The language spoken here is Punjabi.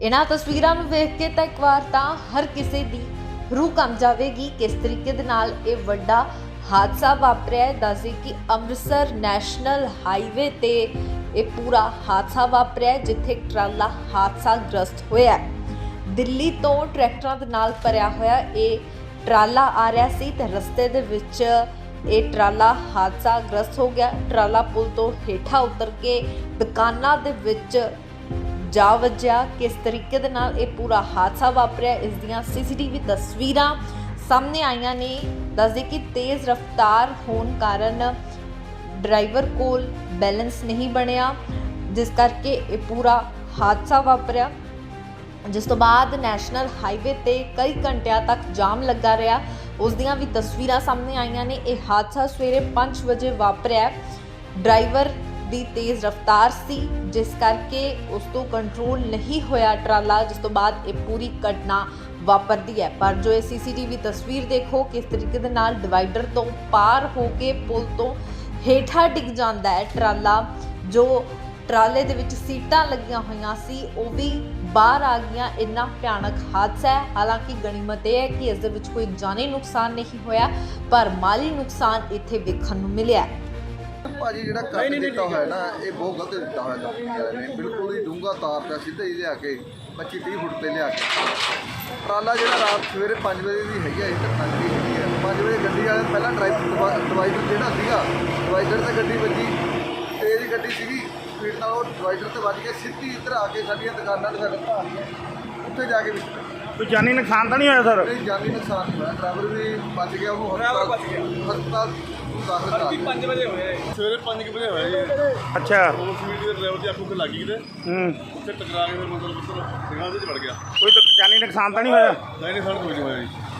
ਇਹਨਾਂ ਤਸਵੀਰਾਂ ਨੂੰ ਵੇਖ ਕੇ ਤਾਂ ਇੱਕ ਵਾਰ ਤਾਂ ਹਰ ਕਿਸੇ ਦੀ ਰੂਹ ਕੰਬ ਜਾਵੇਗੀ ਕਿਸ ਤਰੀਕੇ ਦੇ ਨਾਲ ਇਹ ਵੱਡਾ ਹਾਦਸਾ ਵਾਪਰਿਆ ਹੈ। ਦੱਸਦੇ ਕਿ ਅੰਮ੍ਰਿਤਸਰ ਨੈਸ਼ਨਲ ਹਾਈਵੇ ਤੇ ਇਹ ਪੂਰਾ ਹਾਦਸਾ ਵਾਪਰਿਆ ਹੈ, ਜਿੱਥੇ ਇੱਕ ਟਰਾਲਾ ਹਾਦਸਾ ਗ੍ਰਸਤ ਹੋਇਆ ਹੈ। ਦਿੱਲੀ ਤੋਂ ਟਰੈਕਟਰਾਂ ਦੇ ਨਾਲ ਭਰਿਆ ਹੋਇਆ ਇਹ ਟਰਾਲਾ ਆ ਰਿਹਾ ਸੀ ਤੇ ਰਸਤੇ ਦੇ ਵਿੱਚ ਇਹ ਟਰਾਲਾ ਹਾਦਸਾ ਗ੍ਰਸਤ ਹੋ ਗਿਆ। ਟਰਾਲਾ ਪੁਲ ਤੋਂ ਹੇਠਾਂ ਉਤਰ ਕੇ ਦੁਕਾਨਾਂ ਦੇ ਵਿੱਚ ਜਾ ਵੱਜਿਆ, ਕਿਸ ਤਰੀਕੇ ਦੇ ਨਾਲ ਇਹ ਪੂਰਾ ਹਾਦਸਾ ਵਾਪਰਿਆ, ਇਸ ਦੀਆਂ ਸੀਸੀਟੀਵੀ ਤਸਵੀਰਾਂ ਸਾਹਮਣੇ ਆਈਆਂ ਨੇ, ਦੱਸਦੇ ਕਿ ਤੇਜ਼ ਰਫ਼ਤਾਰ ਹੋਣ ਕਾਰਨ ਡਰਾਈਵਰ ਕੋਲ ਬੈਲੈਂਸ ਨਹੀਂ ਬਣਿਆ, ਜਿਸ ਕਰਕੇ ਇਹ ਪੂਰਾ ਹਾਦਸਾ ਵਾਪਰਿਆ। ਜਿਸ ਤੋਂ ਬਾਅਦ ਨੈਸ਼ਨਲ ਹਾਈਵੇ ਤੇ ਕਈ ਘੰਟਿਆਂ ਤੱਕ ਜਾਮ ਲੱਗਾ ਰਿਹਾ। ਉਸ ਦੀਆਂ ਵੀ ਤਸਵੀਰਾਂ ਸਾਹਮਣੇ ਆਈਆਂ ਨੇ, ਇਹ ਹਾਦਸਾ ਸਵੇਰੇ 5 ਵਜੇ ਵਾਪਰਿਆ। ਡਰਾਈਵਰ ਦੀ ਤੇਜ਼ ਰਫ਼ਤਾਰ ਸੀ, ਜਿਸ ਕਰਕੇ ਉਸ ਤੋਂ ਕੰਟਰੋਲ ਨਹੀਂ ਹੋਇਆ ਟਰਾਲਾ, ਜਿਸ ਤੋਂ ਬਾਅਦ ਇਹ ਪੂਰੀ ਘਟਨਾ ਵਾਪਰਦੀ ਹੈ। ਪਰ ਜੋ ਇਹ ਸੀਸੀਟੀਵੀ ਤਸਵੀਰ ਦੇਖੋ ਕਿਸ ਤਰੀਕੇ ਦੇ ਨਾਲ ਡਿਵਾਈਡਰ ਤੋਂ ਪਾਰ ਹੋ ਕੇ ਪੁਲ ਤੋਂ ਹੇਠਾਂ ਡਿੱਗ ਜਾਂਦਾ ਹੈ ਟਰਾਲਾ, ਜੋ ਟਰਾਲੇ ਦੇ ਵਿੱਚ ਸੀਟਾਂ ਲੱਗੀਆਂ ਹੋਈਆਂ ਸੀ, ਉਹ ਵੀ ਬਾਹਰ ਆ ਗਈਆਂ। ਇੰਨਾ ਭਿਆਨਕ ਹਾਦਸਾ ਹੈ। ਹਾਲਾਂਕਿ ਗਣੀਮਤ ਇਹ ਹੈ ਕਿ ਇਸ ਦੇ ਵਿੱਚ ਕੋਈ ਜਾਨੀ ਨੁਕਸਾਨ ਨਹੀਂ ਹੋਇਆ, ਪਰ ਮਾਲੀ ਨੁਕਸਾਨ ਇੱਥੇ ਵੇਖਣ ਨੂੰ ਮਿਲਿਆ ਭਾਜੀ ਜਿਹੜਾ ਕੱਟ ਦਿੱਤਾ ਹੋਇਆ ਨਾ ਇਹ ਬਹੁਤ ਗਲਤ ਦਿੱਤਾ ਹੋਇਆ ਨੇ। ਬਿਲਕੁਲ ਹੀ ਡੂੰਘਾ ਤਾਰ ਦਾ ਸਿੱਧਾ ਹੀ ਲਿਆ ਕੇ 25 30 ਫੁੱਟ ਤੇ ਲਿਆ ਕੇ। ਟਰਾਲਾ ਜਿਹੜਾ ਰਾਤ ਸਵੇਰੇ 5 ਵਜੇ ਦੀ ਹੈਗੀ ਹੈ ਇਹ ਘਟਨਾ ਜਿਹੜੀ ਹੈਗੀ ਹੈ 5 ਵਜੇ ਗੱਡੀ ਵਾਲੇ ਪਹਿਲਾਂ ਡਰਾਈਵਰ ਡਿਵਾਈਡਰ ਜਿਹੜਾ ਸੀਗਾ ਡਿਵਾਈਡਰ ਤੇ ਗੱਡੀ ਵੱਜੀ। ਤੇਜ਼ ਗੱਡੀ ਸੀਗੀ ਸਪੀਡ ਨਾਲ ਉਹ ਡਿਵਾਈਡਰ ਤੇ ਵੱਜ ਕੇ ਸਿੱਧੀ ਇੱਧਰ ਆ ਕੇ ਸਾਡੀਆਂ ਦੁਕਾਨਾਂ ਤੇ ਸਾਡੇ ਭਰਾ ਉੱਥੇ ਜਾ ਕੇ ਵਿੱਚ। ਕੋਈ ਜਾਨੀ ਨੁਕਸਾਨ ਤਾਂ ਨਹੀਂ ਹੋਇਆ ਸਰ? ਨਹੀਂ ਜਾਨੀ ਨੁਕਸਾਨ ਹੋਇਆ। ਡਰਾਈਵਰ ਵੀ ਬਚ ਗਿਆ ਉਹ ਹਸਪਤਾਲ ਹਸਪਤਾਲ ਦਾਖਲ ਕਰਾ ਦਿੱਤਾ ਸਵੇਰੇ 5 ਵਜੇ ਹੋਇਆ ਜੀ ਅੱਛਾ। ਉਹ ਸਪੀਡ ਦੇ ਡਰਾਈਵਰ ਦੀ ਅੱਖ ਉੱਤੇ ਲੱਗੀ ਕਿਤੇ। ਹੂੰ। ਉੱਥੇ ਟਕਰਾ ਕੇ ਫਿਰ ਮਤਲਬ ਸਿਗਨਲ ਦੇ ਚ ਵੜ ਗਿਆ। ਕੋਈ ਤਾਂ ਜਾਨੀ ਨੁਕਸਾਨ ਤਾਂ ਨਹੀਂ ਹੋਇਆ? ਨਹੀਂ ਨਹੀਂ ਸਾਨੂੰ ਕੋਈ ਨਹੀਂ ਹੋਇਆ ਜੀ।